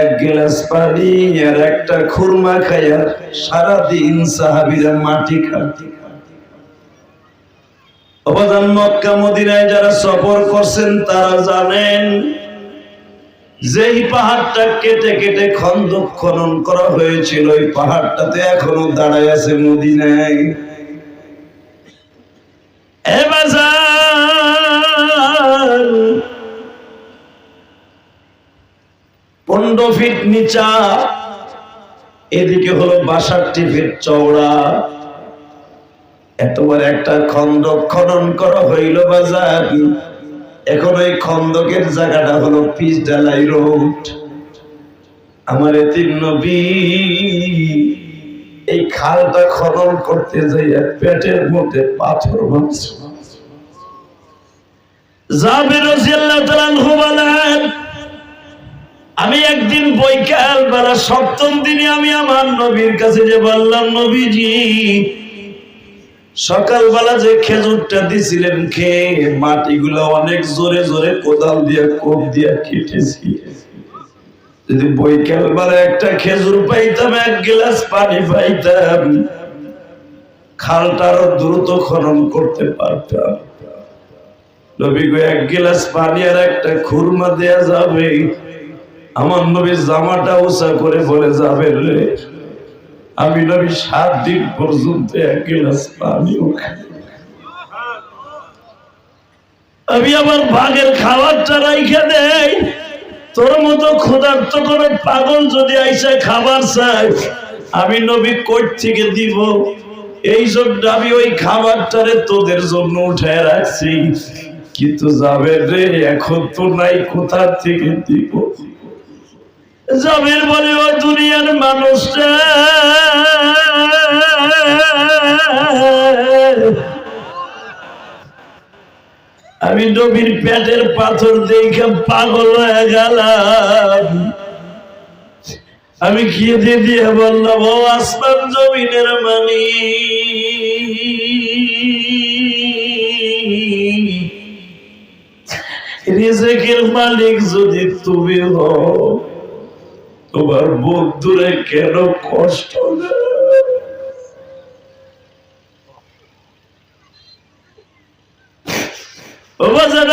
এক গ্লাস পানি আর একটা খুরমা খাইয়া সারাদিন সাহাবিরা মাটি অবদান মক্কা মদিনায় যারা সফর করছেন তারা জানেন, যেই পাহাড়টা কেটে কেটে খন্দক খনন করা হয়েছিল, ওই পাহাড়টাতে এখনও দাঁড়ায় আছে মদিনায়। এ পনেরো ফিট নিচা। এদিকে হলো বাষট্টি ফিট চওড়া। এতবার একটা খন্দক খনন করা হইল বাজার। এখন ওই খন্দকের জায়গাটা হলো পিচ ডালাই রোড। আমার তিন নবী, এই খালটা খনন করতে যাইয়া পেটের মধ্যে পাথর ভাঙছে জাবির রাদিয়াল্লাহু তাআলা আমি একদিন বৈকাল বেলা সপ্তম দিনে আমি আমার নবীর কাছে যে বললাম, নবীজি, সকালবেলা যে খেজুরটা দিছিলেন খেয়ে মাটিগুলো অনেক জোরে জোরে কোদাল দিয়ে, কোপ দিয়ে কেটেছি। যদি বৈকাল বেলা একটা খেজুর পাইতাম, এক গ্লাস পানি পাইতাম খালটা আরও দ্রুত খনন করতে পারতাম। নবী এক গ্লাস পানি আর একটা খুরমা দেয়া যাবে। আমার নবীর জামাটা উঁচা করে বলে যাবে রে? আমি নবী সাত দিন পর্যন্ত এক গ্লাস পানিও খাই আমি আমার ভাগের খাবারটা রাইখে দেই। তোর মতো ক্ষুধার্ত করে পাগল যদি আইসা খাবার চাই আমি নবী কোট থেকে দিব। এই জন্য আমি ওই খাবারটারে তোদের জন্য উঠায় রাখছি। কিন্তু যাবে রে, এখন তো নাই কোথার থেকে দিব? জামির বলে ও দুনিয়ার মানুষটা আমি নবীর পেটের পাথর দেখে পাগল হয়ে গেলাম। আমি খেতে দিয়ে বললাম, ও আসমান জমিনের মানি রিজেকের মালিক যদি তুমি হও তোমার বন্ধুরে কেন কষ্ট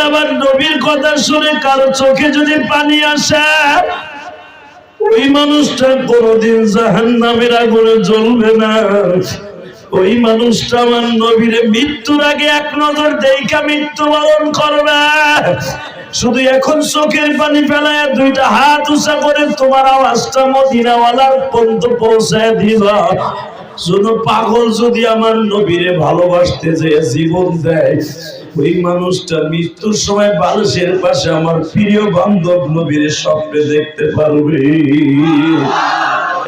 আমার নবীর কথা শুনে কারও চোখে যদি পানি আসে, ওই মানুষটা কোনদিন জাহান নামের আগুনে জ্বলবে না। ওই মানুষটা আমার নবীরে মৃত্যুর আগে এক নজর দেখা মৃত্যু মৃত্যুবরণ করবে। শুধু এখন চোখের পানি ফেলায় দুইটা হাত উঁচা করে তোমার আওয়াজটা মদিনাওয়ালার পর্যন্ত পৌঁছায় দিবা। শুধু পাগল যদি আমার নবীরে ভালোবাসতে যে জীবন দেয়, ওই মানুষটা মৃত্যুর সময় বালসের পাশে আমার প্রিয় বান্ধব নবীরে স্বপ্নে দেখতে পারবে।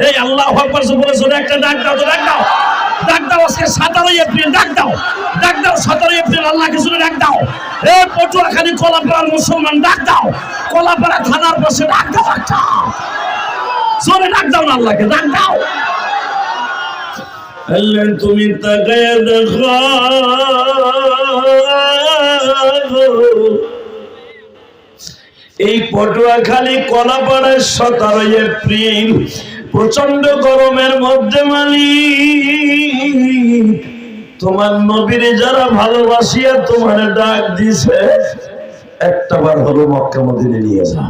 এই আল্লাহ বলেছ একটা ডাক দাও তো ডাক দাও। ডাক দাও, আজকে সতেরোই এপ্রিল, ডাক দাও, ডাক দাও সতেরোই এপ্রিল, আল্লাহকে শুনে ডাক দাও। এ কলাপাড়ার মুসলমান, ডাক দাও। কলাপাড়া থানার ডাক দাও ডাক দাও না আল্লাহকে, ডাক দাও। আল্লাহ, তুমি দেখো। এই পটুয়াখালী কলাপাড়ায় সতেরোই এপ্রিল প্রচণ্ড গরমের মধ্যে মালি তোমার নবীরে যারা ভালোবাসিয়া তোমার ডাক দিছে, একটা বার হলো মক্কা মদিনে নিয়ে যা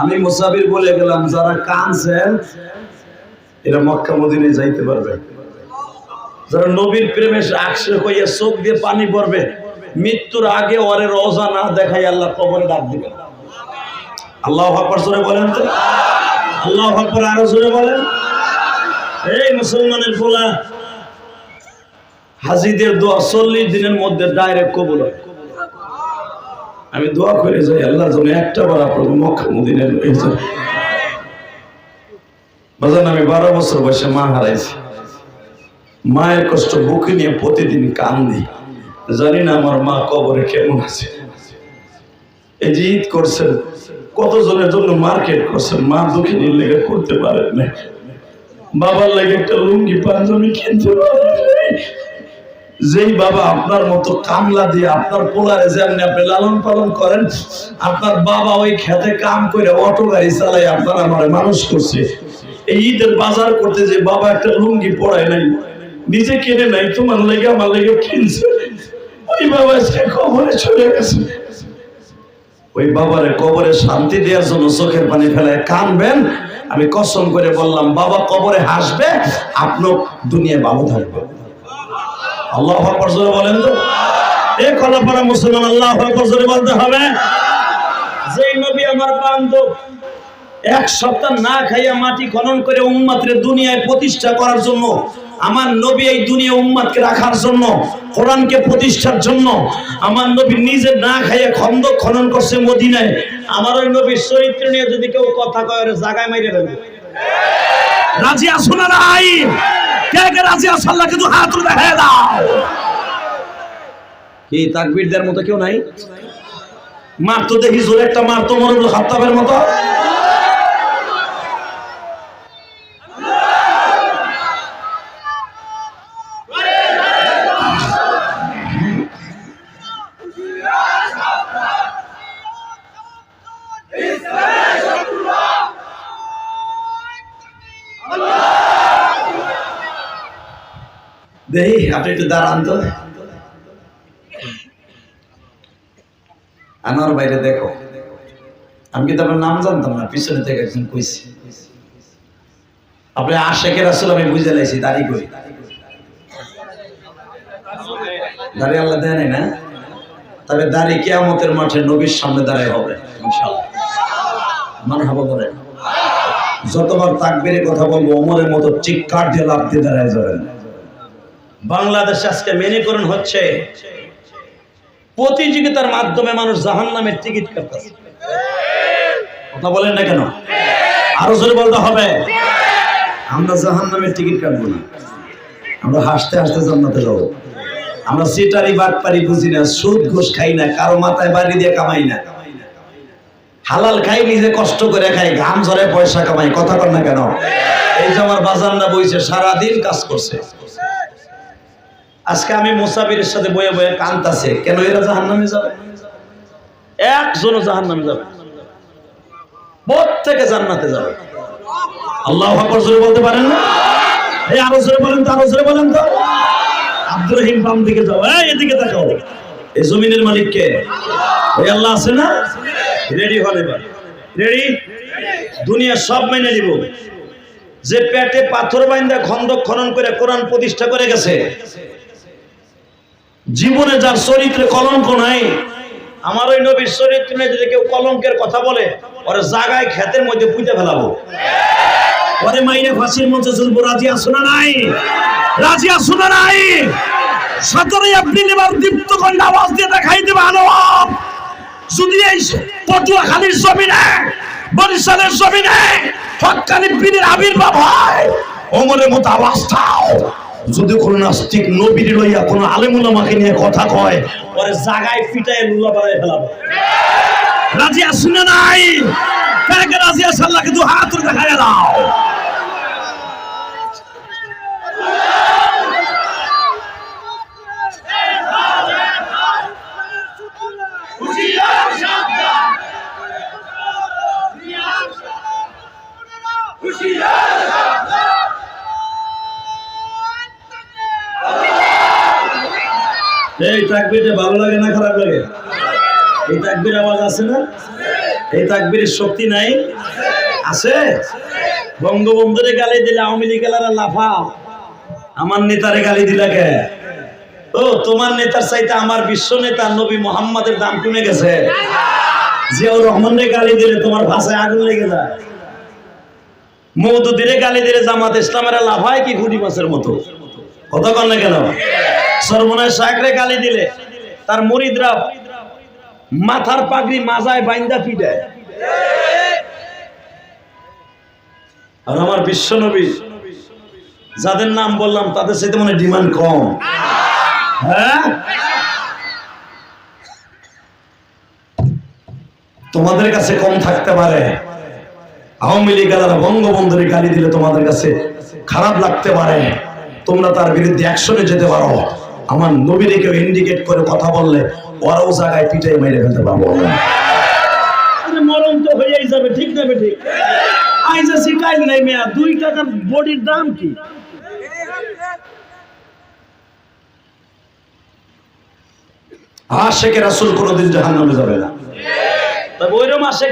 আমি মুসাফির বলে গেলাম, যারা কানছেন এরা মক্কা মদিনে যাইতে পারবে। যারা নবীর প্রেমে আকশে হইয়া চোখ দিয়ে পানি পড়বে মৃত্যুর আগে ওরে রোজা না দেখাই আল্লাহ কবরে ডাক দিবে আল্লাহ আকবর জোরে বলেন তো। আল্লাহ আকবর আরও জোরে বলেন। এই মুসলমানের ফোলা হাজিদের দোয়া চল্লিশ দিনের মধ্যে ডাইরেক্ট কবুল হয়। আমি দোয়া করে যাই, আল্লাহ যেন একটা বার আপনার মক্কা মদিনে লয়ে যায়। বাজান, আমি বারো বছর বয়সে মা হারাইছি। মায়ের কষ্ট বুকে নিয়ে প্রতিদিন কান্দি। জানি না আমার মা কবরে কেমন আছে। এই যে ঈদ করছেন কতজনের জন্য মার্কেট করছেন মা দুঃখিনীর লেগে করতে পারেন না বাবার লেগে একটা লুঙ্গি পাঞ্জাবি কিনতে পারেন যেই বাবা আপনার মতো কামলা দিয়ে আপনার পোলারে যেমনি আপনি লালন পালন করেন, আপনার বাবা ওই খেতে কাম করে অটো গাড়ি চালাই আপনার আমার মানুষ করছে। এই ঈদের বাজার করতে যে বাবা একটা লুঙ্গি পড়ায় নাই, নিজে কিনে নাই, তোমার লেগে আমার লেগে কিনছে। ওই বাবা সে কবরে চলে গেছে। ওই বাবারে কবরে শান্তি দেওয়ার জন্য চোখের পানি ফেলায় কানবেন। আমি কসম করে বললাম, বাবা কবরে হাসবে আপনিও দুনিয়ায় ভালো থাকবে। আল্লাহ বলেন তো। এ কলাপাড়া মুসলমান, আল্লাহ বলতে হবে। যেই নবী আমার বান্ধব, এক সপ্তাহ না খাইয়া মাটি খনন করে উম্মাতরে দুনিয়ায় প্রতিষ্ঠা করার জন্য আমার নবী এই দুনিয়া উম্মাদকে রাখার জন্য, কোরআনকে প্রতিষ্ঠার জন্য, আমার নবী নিজে না খাইয়ে খন্দ খনন করছে মদিনায়। আমার ওই নবীর চরিত্র নিয়ে যদি কেউ কথা কয় জাগায় মাইরে ফেলবে। রাজি আসো না নাই? কে কে রাজি আসো কিন্তু হাত দেখায় দাও। কি, তাকবীরদের মতো কেউ নাই? মার তো দেখি জোরে একটা মার তো মরুল মতো। দেখি, আপনি একটু দাঁড়ান তো। আনোয়ার বাইরে দেখো। আমি কিন্তু আপনার নাম জানতাম না, পিছনে থেকে একজন কইছি। আপনি আশেকের আসলে আমি বুঝে লাইছি, দাড়ি করি দাড়ি আল্লাহ দেয় না? তবে দাড়ি কেয়ামতের মাঠে নবীর সামনে দাঁড়ায় হবে মান হব বলেন। যতবার তাকবীরে কথা বলব, ওমরের মতো চিৎকার দিয়ে লাভ দিয়ে দাঁড়ায় যাবেন। বাংলাদেশে আজকে মেনে করুন হচ্ছে। প্রতিযোগিতার মাধ্যমে মানুষ জাহান নামের টিকিট কাটতেছে। কথা বলেন না কেন? আরও জোরে বলতে হবে। আমরা জাহান নামের টিকিট কাটবো না। আমরা হাসতে হাসতে জান্নাতে যাব। আমরা সিটারি, বাটপারি বুঝি না, সুদ ঘুষ খাই না, কারও মাথায় বাড়ি দিয়ে কামাই না। হালাল খাই, নিজে কষ্ট করে খাই, ঘাম ঝরে পয়সা কামাই, কথা কর না কেন? এই যে আমার বাজার না বইছে, সারাদিন কাজ করছে। আজকে আমি মুসাফিরের সাথে বয়ে বয়ে কান্তাছে। কেন এরা জাহান নামে যাবে? একজনও জাহান নামে যাবে প্রত্যেকে জান্নাতে যাবে। আল্লাহ আকবর জোরে বলতে পারেন না? এই আরও জোরে বলেন তো, আরও জোরে বলেন তো। আব্দুর রহিম বাম দিকে যাও। এই এদিকে তাকাও। এই জমিনের মালিক কে? ওই আল্লাহ আছে না? রেডি হন এবার। রেডি দুনিয়া সব মেনে নিব। যে পেটে পাথর বাইন্দা খন্দক খনন করে কোরআন প্রতিষ্ঠা করে গেছে জীবনে যার চরিত্রে কলঙ্ক নাই, আমার ওই নবীর চরিত্র নিয়ে যদি কেউ কলঙ্কের কথা বলে, ওরে জাগায় ক্ষেতের মধ্যে পুঁতে ফেলাবো। ওরে মাইনে ফাঁসির মঞ্চে চলবো রাজি আসো না নাই? রাজি আসো না নাই? সতেরোই এপ্রিল এবার দীপ্ত কন্যা আওয়াজ দিয়ে দেখাই দেবে আনোয়ার যদি এই পটুয়াখালীর জমিনে, বরিশালের জমিনে হকানি পীরের আবির্ভাব হয় ওমরের মতো আওয়াজ দাও। যদি কোনো নাস্তিক নবীর লইয়া কোনো আলেমুলামাকে নিয়ে কথা কয়, পরে জাগায় পিটায় লুলা বাড়ায় ফেলাবো। রাজি আসুন নাই? কাকে রাজি আসাল্লাহকে দু হাত দেখায় দাও। ভালো লাগে না খারাপ লাগে? এই তাকবির আওয়াজ আছে না? এই তাকবিরের শক্তি নাই? আছে? বঙ্গবন্ধুরে গালি দিলে আওয়ামী লীগ এলারা লাফা আমার নেতারে গালি দিলা কে? ও, তোমার নেতার চাইতে আমার বিশ্ব নেতা নবী মোহাম্মদের দাম কমে গেছে। জিয়াউর রহমানের গালি দিলে তোমার ভাষায় আগুন লেগে যায়। মৌদুদিরে গালি দিলে জামাত ইসলামের লাফায় কি গুটি মাছের মতো? কথা কন কেন? সর্বনাশ শাকরে গালি দিলে তার মরিদরা মাথার পাগড়ি মাজায় বাইন্দা পিটায় আর আমার বিশ্ব নবী, যাদের নাম বললাম, তাদের সাথে মানে ডিমান্ড কম। হ্যাঁ? তোমাদের কাছে কম থাকতে পারে। আওয়ামী লীগ আলাদা বঙ্গবন্ধুরে গালি দিলে তোমাদের কাছে খারাপ লাগতে পারে। তোমরা তার বিরুদ্ধে অ্যাকশনে যেতে পারো। আমার নবীরে কেউ ইন্ডিকেট করে কথা বললে ওরাও জায়গায় পিটাই মেরে ফেলতে পারব। মরণ তো হয়েই যাবে ঠিক যাবে ঠিক আইজা শিকাই নাই মেয়া দুই টাকার বডির দাম কি? আশেকে রাসুল কোনোদিন জাহান নামে যাবে না। তবে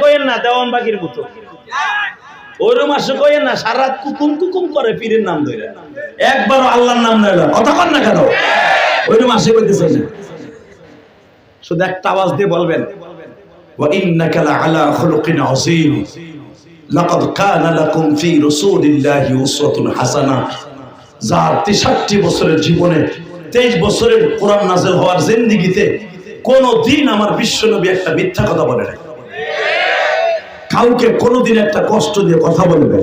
কইেন না দেওয়ান বাকির মতো। ওইরম আসে কইেন না সারা রাত কুকুম কুকুম করে পীরের নাম ধরে একবারও আল্লাহর নাম নেয় না। কথা কন না কেন? ওইরকম আশে করতেছে না শুধু একটা আওয়াজ দিয়ে বলবেন وإنك لعلى خلق عظيم لقد كان لكم في رسول الله أسوة حسنة যার তেষট্টি বছরের জীবনে তেইশ বছরের কোরআন নাজেল হওয়ার জিন্দিগিতে কোন দিন আমার বিশ্বনবী একটা মিথ্যা কথা বলে নাই কাউকে কোনোদিন একটা কষ্ট দিয়ে কথা বলবে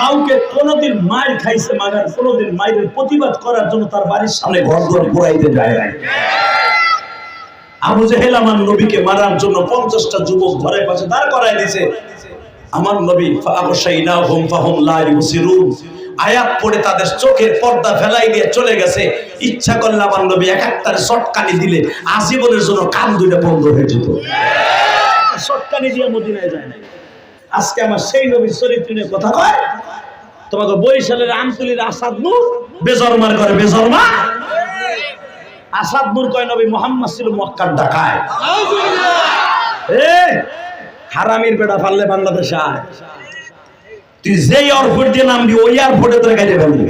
কাউকে কোনোদিন মাইর খাইছে মাগার, কোনোদিন মায়ের প্রতিবাদ করার জন্য তার বাড়ির সামনে ঘর ঘর পুরাইতে যায় নাই। আবু জেহেল আমার নবীকে মারার জন্য পঞ্চাশটা যুবক ঘরের পাশে দাঁড় করাই দিছে আমার নবী ফাগশাইনা হুম ফাহুম লা ইউসিরুন। আয়াত পড়ে তাদের চোখের পর্দা ফেলাই দিয়ে চলে গেছে। ইচ্ছা করলে আমার নবী এক একটারে শটকানি দিলে, আজীবনের জন্য কান দুইটা বন্ধ হয়ে যেত। সটকানি দিয়ে মদিনায় যায় না আজকে আমার সেই নবীর চরিত্র নিয়ে কথা কয়? তোমাকে বরিশালের আমতুলির আসাদ নূর বেজরমার করে বেজরমা। আসাদ নূর কয়, নবী মোহাম্মদ ছিল মক্কার ডাকায়। হারামির বেটা পারলে বাংলাদেশে আয়। তুই যেই এয়ারপোর্ট দিয়ে নামবি, ওই এয়ারপোর্টে তোর গাড়ি ফেলবি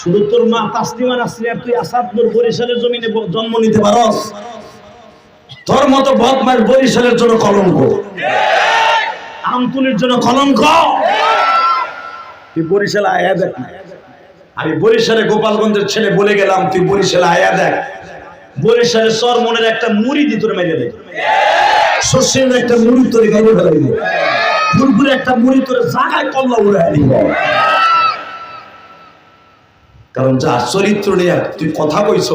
শুধু তোর মা তাসলিমা নাসরিন আর তুই আসাদ নূর বরিশালের জমিনে জন্ম নিতে নিতে পারস? তোর মতো বদমাস বরিশালের জন্য কলঙ্ক। আমতুলির জন্য কলঙ্ক। তুই বরিশালে আয়া দেখ। আমি বরিশালে গোপালগঞ্জের ছেলে বলে গেলাম, তুই বরিশালে আয়া দেখ। বরিশালে সর মনের একটা মুড়ি দি তোর মেরে দেয় শস্যের একটা মুড়ি তোর ফেলাই ফুলপুরে একটা মুড়ি তোর জায়গায় কল্লা উড়াই দিব। কারণ যার চরিত্র নিয়ে তুই কথা কইছ,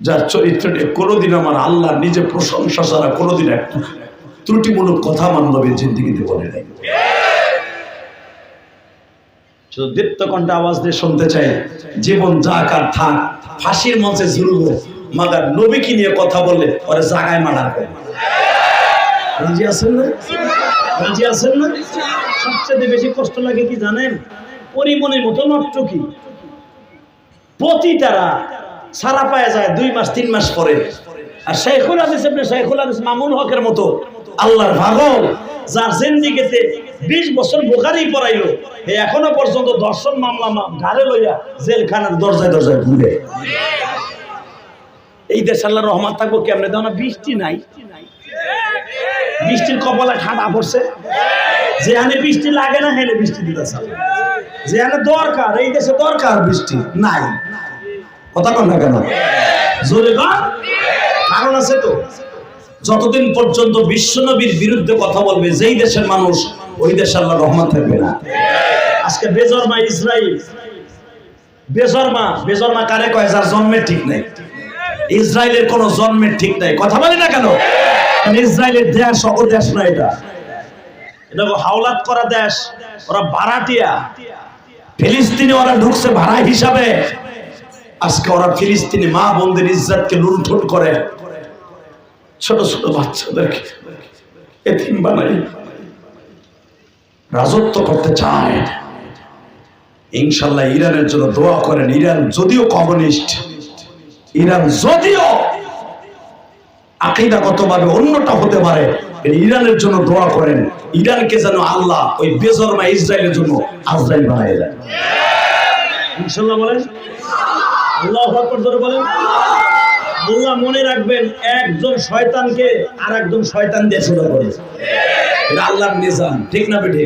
যার চরিত্র নিয়ে কোনোদিন আমার আল্লাহ নিজে প্রশংসা ছাড়া কোনোদিন একটা ত্রুটিমূলক কথা আমার নবীর জিন্দিগিতে বলে নাই। শুধু দীপ্ত কণ্ঠে আওয়াজ দিয়ে শুনতে চাই, জীবন থাক, ফাঁসির মঞ্চে ঝুলবো মাগার নবীকে নিয়ে কথা বললে জাগায় মানার রাজি আছেন না? রাজি আছেন না? সবচেয়ে বেশি কষ্ট লাগে কি জানেন? পরিমণের মতো নষ্ট কি? পতি তারা সারা পায়ে যায় দুই মাস, তিন মাস পরে। আর শেখুল আপনি শেখুল হাদিস মামুন হকের মতো আল্লাহর পাগল যার জিন্দিগিতে বিশ বছর বোখারি পড়াইলো এখনও পর্যন্ত দর্শন মামলা ঘাড়ে লইয়া জেলখানার দরজায় দরজায় ঘুরে। এই দেশ আল্লাহ রহমান থাকব কেমনে? দেখো না, বৃষ্টি নাই। বৃষ্টির কপালে ঠান্ডা পড়ছে। যে যেখানে বৃষ্টি লাগে না হেলে বৃষ্টি দিতেছে যেখানে দরকার, এই দেশে দরকার বৃষ্টি, নাই। কথা কন না কেন? জোরে কর কারণ আছে তো। যতদিন পর্যন্ত বিশ্বনবীর বিরুদ্ধে কথা বলবে, যেই দেশের মানুষ, ওই দেশে আল্লাহ রহমান থাকবে না। আজকে বেজরমা ইসরায়েল বেজরমা বেজরমা কারে কয়, যার জন্মের ঠিক নাই। ইসরায়েলের কোনো জন্মের ঠিক নাই। কথা বলে না কেন? ইসরায়েলের দেশ অগ দেশ না এটা। এটা হাওলাত করা দেশ। ওরা বারাটিয়া ফিলিস্তিনে ওরা ঢুকছে ভাড়া হিসাবে। আজকে ওরা ফিলিস্তিনি মা বোনদের ইজ্জতকে লুণ্ঠন করে। ছোট ছোট বাচ্চাদেরকে এতিম বানাই। রাজত্ব করতে চায়। ইনশাল্লাহ ইরানের জন্য দোয়া করেন, ইরান যদিও কমিউনিস্ট, ইরান যদিও আকিদাগতভাবে অন্যটা হতে পারে ইরানের জন্য দোয়া করেন, ইরানকে যেন আল্লাহ ওই বেজরমা ইসরায়েলের জন্য আজরাইল বানায় দেয় ইনশাল্লাহ বলেন। আল্লাহ বলেন। আল্লাহ মনে রাখবেন, একজন শয়তানকে আর একজন শয়তান দিয়ে শুরু করে আল্লাহ নিজাম, ঠিক না বেঠে